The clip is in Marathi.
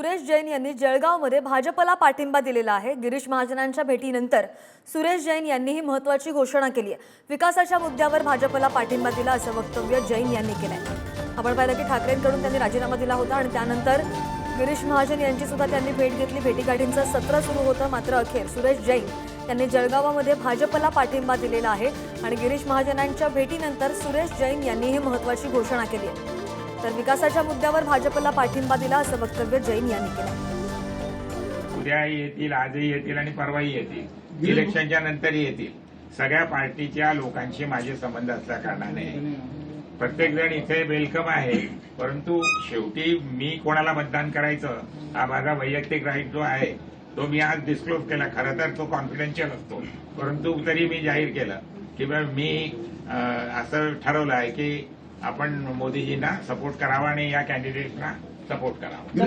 सुरेश जैन यांनी जळगावमध्ये भाजपला पाठिंबा दिलेला आहे. गिरीश महाजनांच्या भेटीनंतर सुरेश जैन यांनी ही महत्वाची घोषणा केली आहे. विकासाच्या मुद्द्यावर भाजपला पाठिंबा दिला असं वक्तव्य जैन यांनी केलंय. आपण पाहिलं की ठाकरेंकडून त्यांनी राजीनामा दिला होता आणि त्यानंतर गिरीश महाजन यांची सुद्धा त्यांनी भेट घेतली. भेटीगाठींचं सत्र सुरू होतं मात्र अखेर सुरेश जैन यांनी जळगावामध्ये भाजपला पाठिंबा दिलेला आहे आणि गिरीश महाजनांच्या भेटीनंतर सुरेश जैन यांनी ही महत्वाची घोषणा केली आहे. तर विकासाच्या मुद्द्यावर भाजपला पाठिंबा दिला असं वक्तव्य जैन यांनी केलं. उद्या येतील आजही येतील आणि परवाही येतील. इलेक्शनच्या नंतरही येतील. सगळ्या पार्टीच्या लोकांशी माझे संबंध असल्या कारणाने. प्रत्येक जण इथे वेलकम आहे. परंतु शेवटी मी कोणाला मतदान करायचं? हा माझा वैयक्तिक राईट जो आहे तो मी आज डिस्क्लोज केला. खरं तर तो कॉन्फिडेन्शियल असतो. परंतु तरी मी जाहीर केलं की बा मी असं ठरवलं आहे की आपण मोदीजींना सपोर्ट करावा आणि या कॅन्डिडेटना सपोर्ट करावा.